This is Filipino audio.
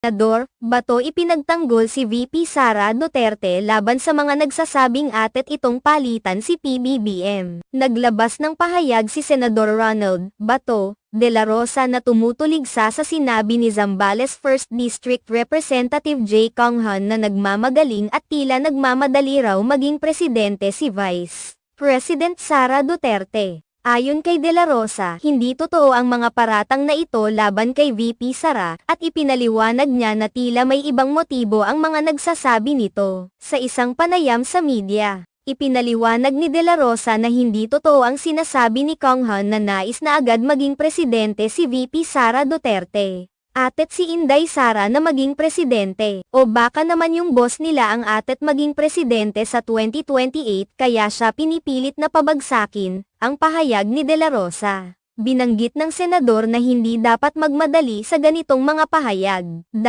Senador, Bato ipinagtanggol si VP Sara Duterte laban sa mga nagsasabing atet itong palitan si PBBM. Naglabas ng pahayag si Senador Ronald Bato de la Rosa na tumutuligsa sa sinabi ni Zambales 1st District Representative J. Konghan na nagmamagaling at tila nagmamadali raw maging presidente si Vice President Sara Duterte. Ayon kay De La Rosa, hindi totoo ang mga paratang na ito laban kay VP Sara, at ipinaliwanag niya na tila may ibang motibo ang mga nagsasabi nito. Sa isang panayam sa media, ipinaliwanag ni De La Rosa na hindi totoo ang sinasabi ni Kong Han na nais na agad maging presidente si VP Sara Duterte. Atet si Inday Sara na maging presidente, o baka naman yung boss nila ang atet maging presidente sa 2028 kaya siya pinipilit na pabagsakin, ang pahayag ni De La Rosa. Binanggit ng senador na hindi dapat magmadali sa ganitong mga pahayag, dahil